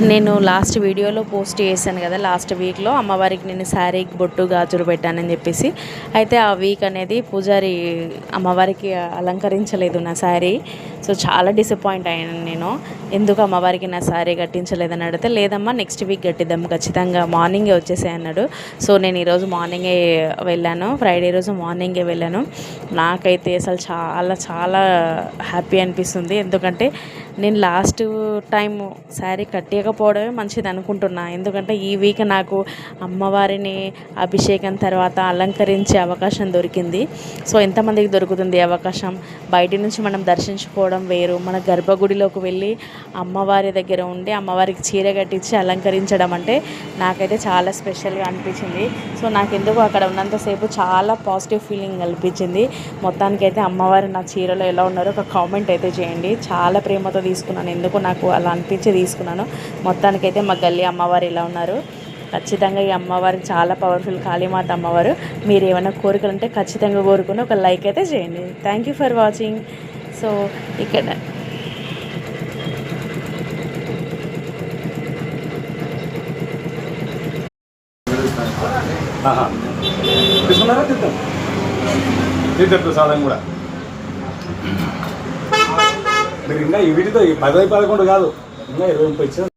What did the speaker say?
నేను లాస్ట్ వీడియోలో పోస్ట్ చేశాను కదా లాస్ట్ వీక్లో అమ్మవారికి నేను శారీ బొట్టు గాజులు పెట్టానని చెప్పేసి. అయితే ఆ వీక్ అనేది పూజారి అమ్మవారికి అలంకరించలేదు నా శారీ సో చాలా డిసప్పాయింట్ అయ్యాను నేను. ఎందుకు అమ్మవారికి నా శారీ కట్టించలేదని అడిగితే లేదమ్మా నెక్స్ట్ వీక్ కట్టిద్దాం ఖచ్చితంగా మార్నింగే వచ్చేసాయి అన్నాడు. సో నేను ఈరోజు మార్నింగే వెళ్ళాను. ఫ్రైడే రోజు మార్నింగే వెళ్ళాను. నాకైతే అసలు చాలా చాలా హ్యాపీ అనిపిస్తుంది. ఎందుకంటే నేను లాస్ట్ టైం శారీ కట్టకపోవడమే మంచిది అనుకుంటున్నా. ఎందుకంటే ఈ వీక్ నాకు అమ్మవారిని అభిషేకం తర్వాత అలంకరించే అవకాశం దొరికింది. సో ఎంతమందికి దొరుకుతుంది అవకాశం? బయట నుంచి మనం దర్శించుకోవడం వేరు. మన గర్భగుడిలోకి వెళ్ళి అమ్మవారి దగ్గర ఉండి అమ్మవారికి చీర కట్టించి అలంకరించడం అంటే నాకైతే చాలా స్పెషల్గా అనిపించింది. సో నాకు ఎందుకు అక్కడ ఉన్నంతసేపు చాలా పాజిటివ్ ఫీలింగ్ కల్పించింది. మొత్తానికైతే అమ్మవారు నా చీరలో ఎలా ఉన్నారో ఒక కామెంట్ అయితే చేయండి. చాలా ప్రేమతో తీసుకున్నాను. ఎందుకు నాకు అలా అనిపించి తీసుకున్నాను. మొత్తానికైతే మా గల్లీ అమ్మవారు ఇలా ఉన్నారు. ఖచ్చితంగా ఈ అమ్మవారికి చాలా పవర్ఫుల్ కాళీమాత అమ్మవారు. మీరు ఏమైనా కోరికలు ఉంటే ఖచ్చితంగా కోరుకుని ఒక లైక్ అయితే చేయండి. Thank you for watching so ఇక్కడ తీసుకున్నారా తీద్దాం. తీద్దాం ప్రసాదం కూడా. మీరు ఇంకా వీటితో పదవి పదకొండు కాదు ఇంకా ఇరవై ముప్పై ఇచ్చారు.